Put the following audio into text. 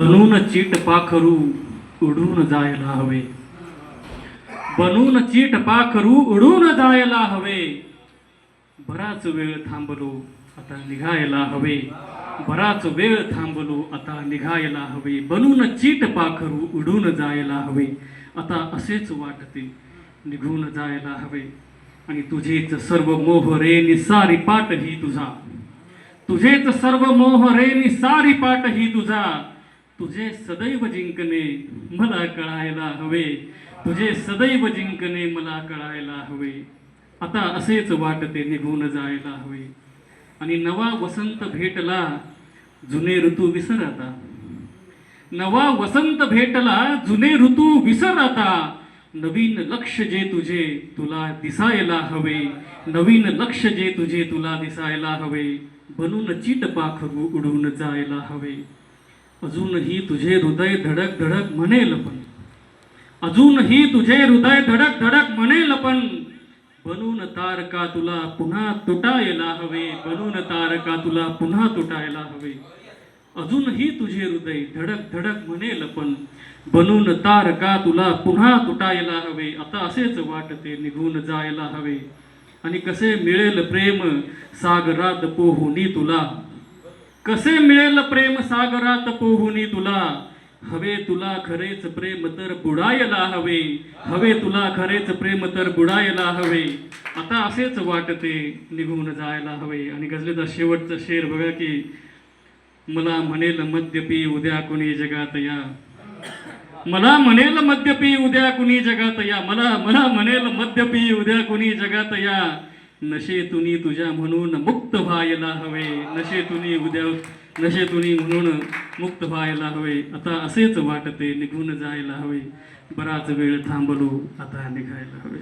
बनून चीट पाखरू उडून जायला हवे. बनून चीट पाखरू उडून जायला हवे. बराच वेळ थांबलो आता निघायला हवे. बराच वेळ थांबलो आता निघायला हवे. बनून चीट पाखरू उडून जायला हवे. आता असेच वाटते निघून जायला हवे. आणि तुझेच सर्व मोह रे निसारी पाठ ही तुझा. तुझेच सर्व मोह रे निसारी पाठ ही तुझा. तुझे सदैव जिंकणे मला कळायला हवे. तुझे सदैव जिंकणे मला कळायला हवे. आता असेच वाटते निघून जायला हवे. आणि नवा वसंत भेटला जुने ऋतू विसर आता नवा वसंत भेटला जुने ऋतू विसर आता नवीन लक्ष जे तुझे तुला दिसायला हवे. नवीन लक्ष जे तुझे तुला दिसायला हवे. बनून चीट पाखरू उडून जायला हवे. अजूनही तुझे हृदय धडक धडक म्हणेल पण. अजूनही तुझे हृदय धडक धडक म्हणेल पण. बनून तारका तुला पुन्हा तुटायला हवे. बनून तारका तुला पुन्हा तुटायला हवे. अजूनही तुझे हृदय धडक धडक म्हणेल पण. बनून तारका तुला पुन्हा तुटायला हवे. आता असेच वाटते निघून जायला हवे. आणि कसे मिळेल प्रेम? सागरात पोहुनी तुला. कसे मिळेल प्रेम सागरात पोहुनी तुला? हवे तुला खरेच प्रेम तर बुडायला हवे. हवे तुला खरेच प्रेम तर बुडायला हवे. आता असेच वाटते निघून जायला हवे. आणि गझलेचा शेवटचा शेर बघा की मला म्हणेल मद्यपी उद्या कुणी जगात या. मला म्हणेल मद्यपी उद्या कुणी जगात या. मला मला म्हणेल मद्यपी उद्या कुणी जगात या. नशेतुनी तुझ्या म्हणून मुक्त व्हायला हवे. नशेतुनी उद्या नशेतुनी म्हणून मुक्त व्हायला हवे. आता असेच वाटते निघून जायला हवे. बराच वेळ थांबलो आता निघायला हवे.